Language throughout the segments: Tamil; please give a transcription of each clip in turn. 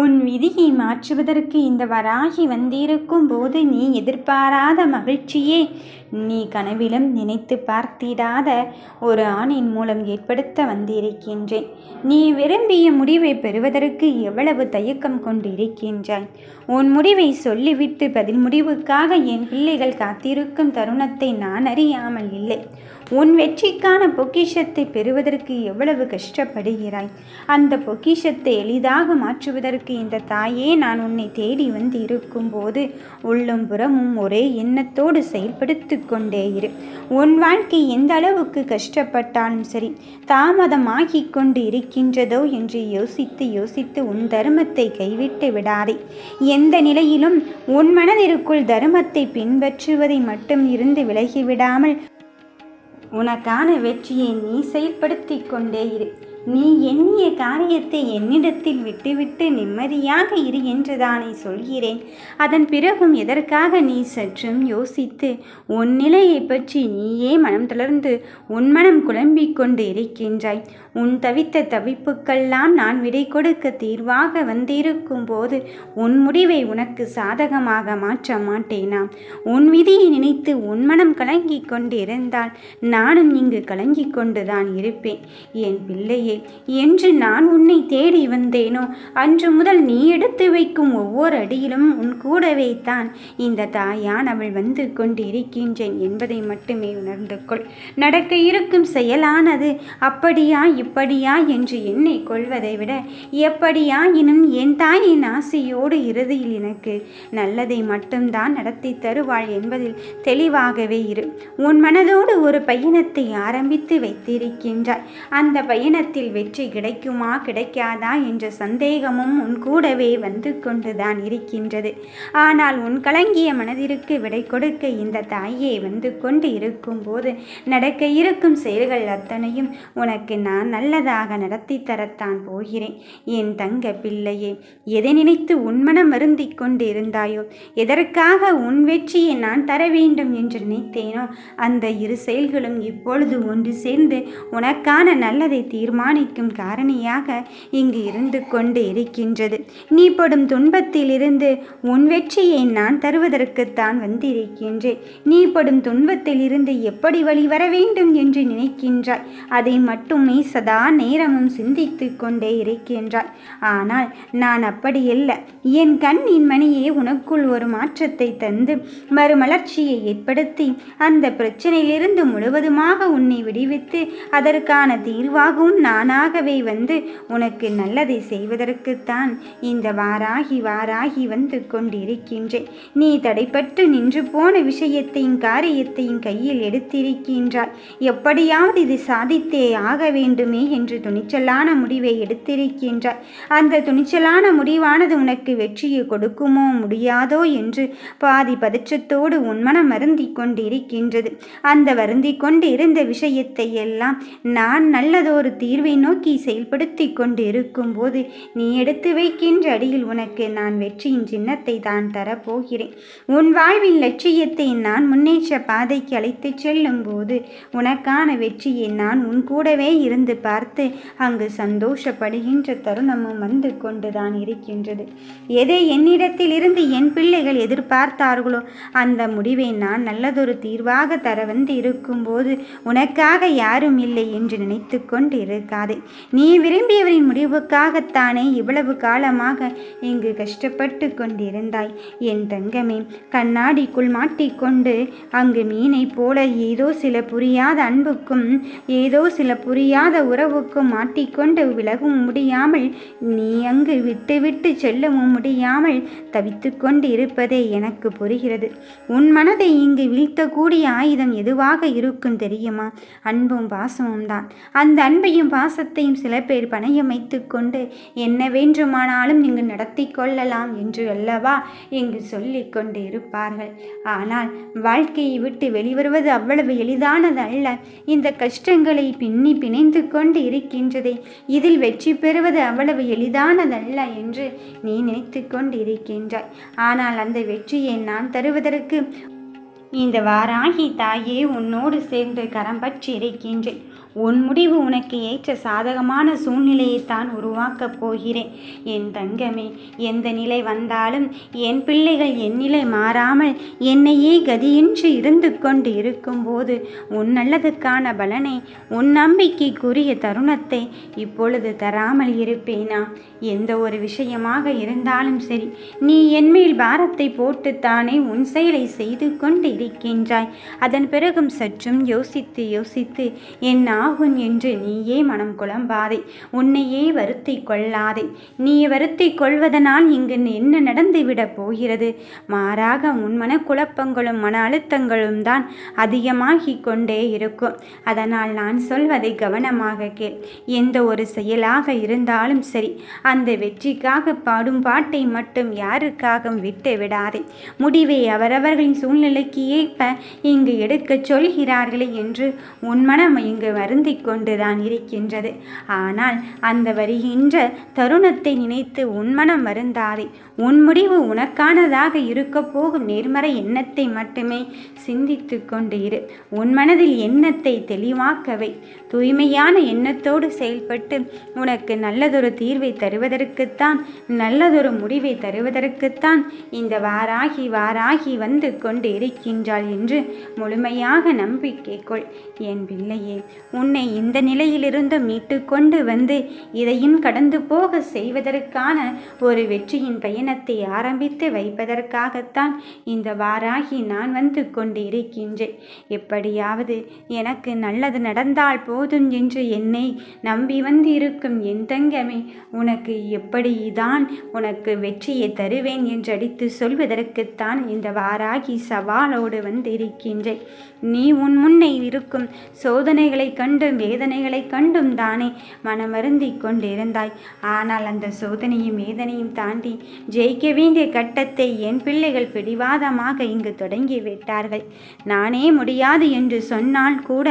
உன் விதியை மாற்றுவதற்கு இந்த வராகி வந்திருக்கும் போது நீ எதிர்பாராத மகிழ்ச்சியே. நீ கனவிலும் நினைத்து பார்த்திடாத ஒரு ஆணின் மூலம் ஏற்படுத்த வந்திருக்கின்றேன். நீ விரும்பிய முடிவை பெறுவதற்கு எவ்வளவு தயக்கம் கொண்டிருக்கின்றாய். உன் முடிவை சொல்லிவிட்டு பதில் முடிவுக்காக என் பிள்ளைகள் காத்திருக்கும் தருணத்தை நான் அறியாமல் இல்லை. உன் வெற்றிக்கான பொக்கிஷத்தை பெறுவதற்கு எவ்வளவு கஷ்டப்படுகிறாய்? அந்த பொக்கிஷத்தை எளிதாக மாற்றுவதற்கு இந்த தாயே நான் உன்னை தேடி வந்து இருக்கும்போது உள்ளும் புறமும் ஒரே எண்ணத்தோடு செயல்படுத்தி கொண்டே இரு. உன் வாழ்க்கை எந்த அளவுக்கு கஷ்டப்பட்டாலும் சரி தாமதமாகி கொண்டு இருக்கின்றதோ என்று யோசித்து யோசித்து உன் தர்மத்தை கைவிட்டு விடாதே. எந்த நிலையிலும் உன் மனதிற்குள் தர்மத்தை பின்பற்றுவதை மட்டும் இருந்து விலகிவிடாமல் உனக்கான வெற்றியை நீ செயல்படுத்தி கொண்டே இரு. நீ எண்ணிய காரியத்தை என்னிடத்தில் விட்டுவிட்டு நிம்மதியாக இரு என்றுதானே சொல்கிறேன். அதன் பிறகும் எதற்காக நீ சற்றும் யோசித்து உன் நிலையை பற்றி நீயே மனம் தளர்ந்து உன் மனம் குழம்பிக் கொண்டு இருக்கின்றாய். உன் தவித்த தவிப்புக்கெல்லாம் நான் விடை கொடுக்க தீர்வாக வந்திருக்கும் போது உன் முடிவை உனக்கு சாதகமாக மாற்ற மாட்டேனா? உன் விதியை நினைத்து உன் மனம் கலங்கிக் கொண்டு இருந்தால் நானும் இங்கு கலங்கிக் கொண்டுதான் இருப்பேன். என் பிள்ளையை என்று நான் உன்னை தேடி வந்தேனோ? அன்று முதல் நீ எடுத்து வைக்கும் ஒவ்வொரு அடியிலும் உன் கூடவே தான் இந்த தாயான் அவள் வந்து கொண்டிருக்கின்றேன் என்பதை மட்டுமே உணர்ந்து கொள். நடக்க இருக்கும் செயலானது அப்படியா இப்படியா என்று என்னை கொள்வதை விட எப்படியா எப்படியாயினும் என் தாயின் ஆசையோடு இறுதியில் எனக்கு நல்லதை மட்டும்தான் நடத்தி தருவாள் என்பதில் தெளிவாகவே இரு. உன் மனதோடு ஒரு பயணத்தை ஆரம்பித்து வைத்திருக்கின்றாய். அந்த பயணத்தில் வெற்றி கிடைக்குமா கிடைக்காதா என்ற சந்தேகமும் உன் கூடவே வந்து கொண்டுதான் இருக்கின்றது. ஆனால் உன் கலங்கிய மனதிற்கு விடை கொடுக்க இந்த தாயே வந்து கொண்டு இருக்கும்போது நடக்க இருக்கும் செயல்கள் அத்தனையும் உனக்கு நான் நல்லதாக நடத்தி தரத்தான் போகிறேன். என் தங்க பிள்ளையே எதை நினைத்து உன்மனம் வருந்தி கொண்டு இருந்தாயோ எதற்காக உன் வெற்றியை நான் தர வேண்டும் என்று நினைத்தேனோ அந்த இரு செயல்களும் இப்பொழுது ஒன்று சேர்ந்து உனக்கான நல்லதை தீர்மானிக்கும் காரணியாக இங்கு இருந்து கொண்டு இருக்கின்றது. நீ படும் துன்பத்திலிருந்து உன் வெற்றியை நான் தருவதற்குத்தான் வந்திருக்கின்றேன். நீ படும் துன்பத்திலிருந்து எப்படி வழி வர வேண்டும் என்று நினைக்கின்றாய்? அதை மட்டுமே சதா நேரமும் சிந்தித்து கொண்டே இருக்கின்றாய். ஆனால் நான் அப்படியல்ல. என் கண்ணின் மணியே உனக்குள் ஒரு மாற்றத்தை தந்து மறுமலர்ச்சியை ஏற்படுத்தி அந்த பிரச்சனையிலிருந்து முழுவதுமாக உன்னை விடுவித்து அதற்கான தீர்வாகவும் நான் தானாகவே வந்து உனக்கு நல்லதை செய்வதற்குத்தான் இந்த வாராகி வாராகி வந்து கொண்டிருக்கின்றேன். நீ தடைப்பட்டு நின்று போன விஷயத்தையும் காரியத்தையும் கையில் எடுத்திருக்கின்றாய். எப்படியாவது இது சாதித்தே ஆக வேண்டுமே என்று துணிச்சலான முடிவை எடுத்திருக்கின்றாய். அந்த துணிச்சலான முடிவானது உனக்கு வெற்றியை கொடுக்குமோ முடியாதோ என்று பாதி பதற்றத்தோடு உன்மனம் வருந்தி கொண்டிருக்கின்றது. அந்த வருந்தி கொண்டு இருந்த விஷயத்தை எல்லாம் நான் நல்லதொரு தீர்வை நோக்கி செயல்படுத்தி கொண்டு இருக்கும்போது நீ எடுத்து வைக்கின்ற அடியில் உனக்கு நான் வெற்றியின் சின்னத்தை தான் தரப்போகிறேன். உன் வாழ்வின் லட்சியத்தை நான் முன்னேற்ற பாதைக்கு அழைத்துச் செல்லும் போது உனக்கான வெற்றியை நான் உன் கூடவே இருந்து பார்த்து அங்கு சந்தோஷப்படுகின்ற தருணமும் வந்து கொண்டுதான் இருக்கின்றது. எதை என்னிடத்தில் இருந்து என் பிள்ளைகள் எதிர்பார்த்தார்களோ அந்த முடிவை நான் நல்லதொரு தீர்வாக தர வந்து இருக்கும்போது உனக்காக யாரும் இல்லை என்று நினைத்து கொண்டு இருக்காதே. நீ விரும்பியவரின் முடிவுக்காகத்தானே இவ்வளவு காலமாக இங்கு கஷ்டப்பட்டு கொண்டிருந்தாய். என் தங்கமே கண்ணாடிக்குள் மாட்டிக்கொண்டு அங்கு மீனைப் போல ஏதோ சில புரியாத அன்புக்கும் ஏதோ சில புரியாத உறவுக்கும் மாட்டிக்கொண்டு விலகவும் முடியாமல் நீ அங்கு விட்டு விட்டு செல்லவும் முடியாமல் தவித்து கொண்டு இருப்பதே எனக்கு புரிகிறது. உன் மனதை இங்கு வீழ்த்தக்கூடிய ஆயுதம் எதுவாக இருக்கும் தெரியுமா? அன்பும் பாசமும் தான் அந்த அன்பையும் பாசத்தையும் சில பேர் பணையம் வைத்து கொண்டு என்ன வேண்டுமானாலும் இங்கு நடத்தி கொள்ளலாம் என்று அல்லவா இங்கு சொல்லிக் கொண்டு இருப்பார்கள் ஆனால் வாழ்க்கையை விட்டு வெளிவருவது அவ்வளவு எளிதானது அல்ல. இந்த கஷ்டங்களை பின்னி பிணைந்து கொண்டு இருக்கின்றதே இதில் வெற்றி பெறுவது அவ்வளவு எளிதானதல்ல என்று நீ நினைத்து கொண்டு இருக்கின்றாய் ஆனால் அந்த வெற்றியை நான் தருவதற்கு இந்த வாராகி தாயே உன்னோடு சேர்ந்து கரம் பற்றி இருக்கின்றேன் உன் முடிவு உனக்கு ஏற்ற சாதகமான சூழ்நிலையைத்தான் உருவாக்கப் போகிறேன். என் தங்கமே எந்த நிலை வந்தாலும் என் பிள்ளைகள் என் நிலை மாறாமல் என்னையே கதியின்றி இருந்து கொண்டு இருக்கும்போது உன் நல்லதுக்கான பலனை உன் நம்பிக்கைக்குரிய தருணத்தை இப்பொழுது தராமல் இருப்பேனா? எந்த ஒரு விஷயமாக இருந்தாலும் சரி நீ என்மேல் பாரத்தை போட்டுத்தானே உன் செயலை செய்து கொண்டு இருக்கின்றாய். அதன் பிறகும் சற்றும் யோசித்து யோசித்து என் ஆகும் என்று நீயே மனம் குழம்பாதே. உன்னையே வருத்தி கொள்ளாதே. நீ வருத்தி கொள்வதனால் இங்கு என்ன நடந்துவிடப் போகிறது? மாறாக உன் மன குழப்பங்களும் மன அழுத்தங்களும் தான் அதிகமாகிக் கொண்டே இருக்கும். அதனால் நான் சொல்வதை கவனமாக கேள். எந்த ஒரு செயலாக இருந்தாலும் சரி அந்த வெற்றிக்காக பாடும் பாட்டை மட்டும் யாருக்காகவும் விட்டு விடாதே. முடிவை அவரவர்களின் சூழ்நிலைக்கு ஏற்ப இங்கு எடுக்கச் சொல்கிறார்களே என்று உன் மனம் இங்கு வருந்திக் கொண்டுதான் இருக்கின்றது. ஆனால் அந்த வருகின்ற தருணத்தை நினைத்து உன் மனம் வருந்தாதே. உன் முடிவு உனக்கானதாக இருக்க போகும் நேர்மறை எண்ணத்தை மட்டுமே சிந்தித்து கொண்டு இரு. உன் மனதில் எண்ணத்தை தெளிவாக்கவை. தூய்மையான எண்ணத்தோடு செயல்பட்டு உனக்கு நல்லதொரு தீர்வை தருவதற்குத்தான் நல்லதொரு முடிவை தருவதற்குத்தான் இந்த வாராகி வாராகி வந்து கொண்டு இருக்கின்றாள் என்று முழுமையாக நம்பிக்கை கொள். என் பிள்ளையே உன்னை இந்த நிலையிலிருந்து மீட்டு கொண்டு வந்து இதையும் கடந்து போக செய்வதற்கான ஒரு வெற்றியின் பயணத்தை ஆரம்பித்து வைப்பதற்காகத்தான் இந்த வாராகி நான் வந்து கொண்டு இருக்கின்றேன் எப்படியாவது எனக்கு நல்லது நடந்தால் போதும் என்று என்னை நம்பி வந்து இருக்கும் என் தங்கமே உனக்கு எப்படிதான் உனக்கு வெற்றியை தருவேன் என்று அடித்து சொல்வதற்குத்தான் இந்த வாராகி சவாலோடு வந்து இருக்கின்றேன் நீ உன் முன்னே இருக்கும் சோதனைகளை கண்டும் வேதனைகளை கண்டும் தானே மனமருந்தி கொண்டிருந்தாய். ஆனால் அந்த சோதனையும் வேதனையும் தாண்டி ஜெயிக்க வேண்டிய கட்டத்தை என் பிள்ளைகள் பிடிவாதமாக இங்கு தொடங்கி விட்டார்கள். நானே முடியாது என்று சொன்னால் கூட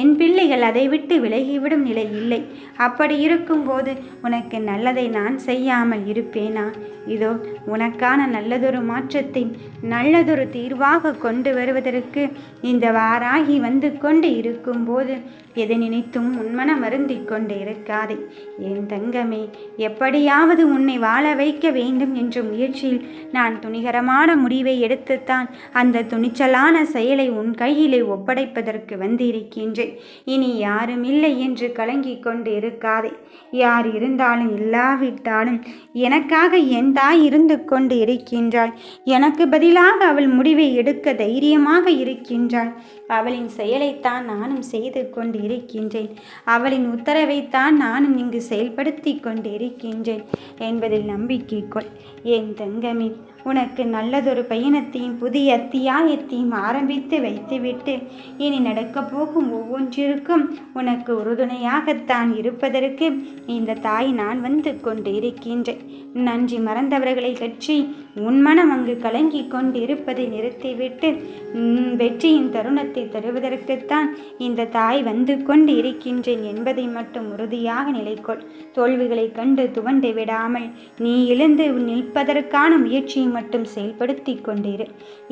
என் பிள்ளைகள் அதை விட்டு விலகிவிடும் நிலை இல்லை. அப்படி இருக்கும்போது உனக்கு நல்லதை நான் செய்யாமல் இருப்பேனா? இதோ உனக்கான நல்லதொரு மாற்றத்தை நல்லதொரு தீர்வாக கொண்டு வருவதற்கு இந்த வாராகி வந்து கொண்டு இருக்கும்போது எதை நினைத்தும் உன்மனம் வருந்திக் கொண்டு இருக்காதே. என் தங்கமே எப்படியாவது உன்னை வாழ வைக்க வேண்டும் என்ற முயற்சியில் நான் துணிகரமான முடிவை எடுத்துத்தான் அந்த துணிச்சலான செயலை உன் கையிலே ஒப்படைப்பதற்கு வந்திருக்கின்றேன். இனி யாரும் இல்லை என்று கலங்கிக் கொண்டு இருக்காதே. யார் இருந்தாலும் இல்லாவிட்டாலும் எனக்காக என் தாய் இருந்து கொண்டு இருக்கின்றாள். எனக்கு பதிலாக அவள் முடிவை எடுக்க தைரியமாக இருக்கின்றாள். அவளின் செயலைத்தான் நானும் செய்து கொண்டு இருக்கின்றேன் அவளின் உத்தரவைத்தான் நானும் இங்கு செயல்படுத்தி கொண்டு இருக்கின்றேன் என்பதில் நம்பிக்கை கொள். என் தங்கமே உனக்கு நல்லதொரு பயணத்தையும் புதிய அத்தியாயத்தையும் ஆரம்பித்து வைத்துவிட்டு இனி நடக்கப் போகும் ஒவ்வொன்றிற்கும் உனக்கு உறுதுணையாகத்தான் இருப்பதற்கு இந்த தாய் நான் வந்து கொண்டு இருக்கின்றேன் நன்றி மறந்தவர்களை கட்சி உன் மனம் அங்கு கலங்கி கொண்டு இருப்பதை நிறுத்திவிட்டு வெற்றியின் தருணத்தை தருவதற்குத்தான் இந்த தாய் வந்து கொண்டு இருக்கின்றேன் என்பதை மட்டும் உறுதியாக நிலைக்கொள் தோல்விகளை கண்டு துவண்டு விடாமல் நீ எழுந்து நிற்பதற்கான முயற்சியும் மட்டும் செயல்படுத்தி கொண்டிரு.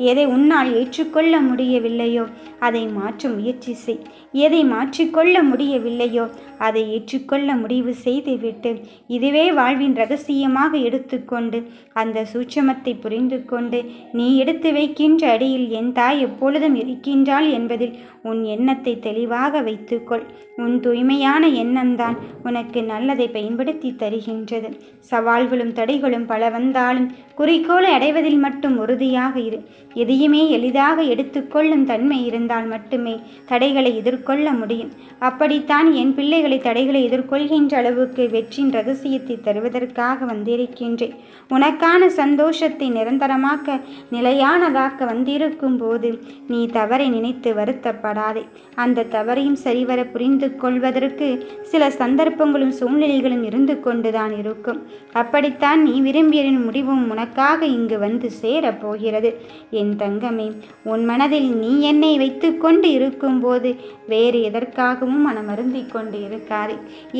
எதை உன்னால் ஏற்றுக்கொள்ள முடியவில்லையோ அதை மாற்ற முயற்சி செய். எதை மாற்றிக்கொள்ள முடியவில்லையோ அதை ஏற்றுக்கொள்ள முடிவு செய்துவிட்டு இதுவே வாழ்வின் ரகசியமாக எடுத்துக்கொண்டு அந்த சூட்சமத்தை புரிந்து கொண்டு நீ எடுத்து வைக்கின்ற அடியில் என் தாய் எப்பொழுதும் இருக்கின்றாள் என்பதில் உன் எண்ணத்தை தெளிவாக வைத்துக்கொள். உன் தூய்மையான எண்ணம்தான் உனக்கு நல்லதை பயன்படுத்தி தருகின்றது. சவால்களும் தடைகளும் பல வந்தாலும் குறிக்கோளை அடைவதில் மட்டும் உறுதியாக இரு. எதையுமே எளிதாக எடுத்துக்கொள்ளும் தன்மை இருந்தால் மட்டுமே தடைகளை எதிர்கொள்ள முடியும். அப்படித்தான் என் பிள்ளைகள் தடைகளை எதிர்கொள்கின்ற அளவுக்கு வெற்றின் ரகசியத்தை தருவதற்காக வந்திருக்கின்றேன். உனக்கான சந்தோஷத்தை நிரந்தரமாக்க நிலையானதாக்க வந்திருக்கும் போது நீ தவறை நினைத்து வருத்தப்படாதே. அந்த தவறையும் சரிவர புரிந்து கொள்வதற்கு சில சந்தர்ப்பங்களும் சூழ்நிலைகளும் இருந்து கொண்டுதான் இருக்கும். அப்படித்தான் நீ விரும்பியரின் முடிவும் உனக்காக இங்கு வந்து சேரப் போகிறது என் தங்கமே உன் மனதில் நீ என்னை வைத்து கொண்டு இருக்கும்போது வேறு எதற்காகவும் மனமருந்தி கொண்டு இருக்காதே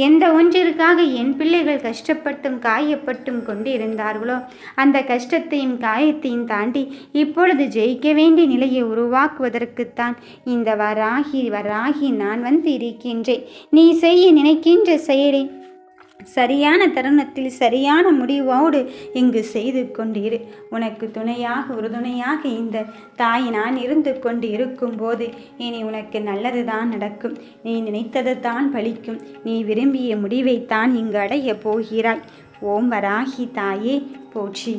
எந்த ஒன்றிற்காக என் பிள்ளைகள் கஷ்டப்பட்டும் காயப்பட்டும் கொண்டு இருந்தார்களோ அந்த கஷ்டத்தையும் காயத்தையும் தாண்டி இப்பொழுது ஜெயிக்க வேண்டிய நிலையை உருவாக்குவதற்குத்தான் இந்த வராகி வராகி நான் வந்து இருக்கின்றேன். நீ செய்ய நினைக்கின்ற செயலை சரியான தருணத்தில் சரியான முடிவோடு இங்கு செய்து கொண்டிரு. உனக்கு துணையாக உறுதுணையாக இந்த தாய் நான் இருந்து கொண்டு இருக்கும்போது இனி உனக்கு நல்லது தான் நடக்கும். நீ நினைத்தது தான் பலிக்கும் நீ விரும்பிய முடிவைத்தான் இங்கு அடைய போகிறாய். ஓம் வராகி தாயே போற்றி.